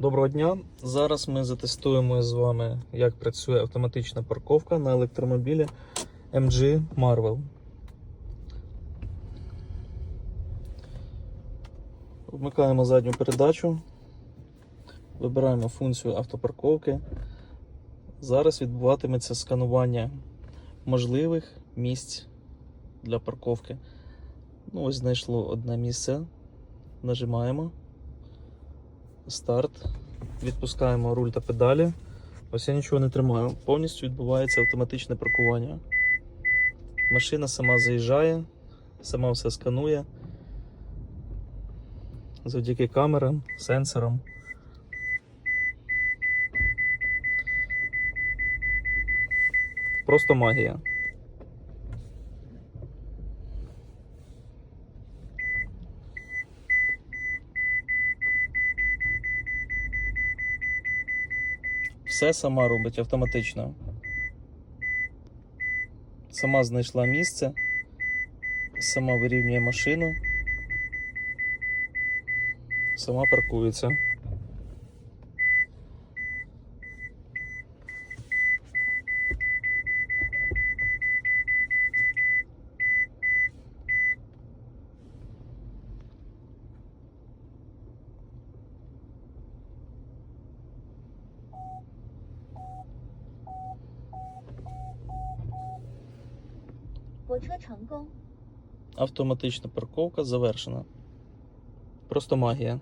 Доброго дня. Зараз ми затестуємо з вами, як працює автоматична парковка на електромобілі MG Marvel. Вмикаємо задню передачу, вибираємо функцію автопарковки. Зараз відбуватиметься сканування можливих місць для парковки. Ну, ось знайшло одне місце. Нажимаємо. Старт. Відпускаємо руль та педалі. Ось я нічого не тримаю. Повністю відбувається автоматичне паркування. Машина сама заїжджає, сама все сканує. Завдяки камерам, сенсорам. Просто магія. Все сама робить автоматично. Сама знайшла місце, сама вирівнює машину, сама паркується. Автоматична парковка завершена. Просто магія.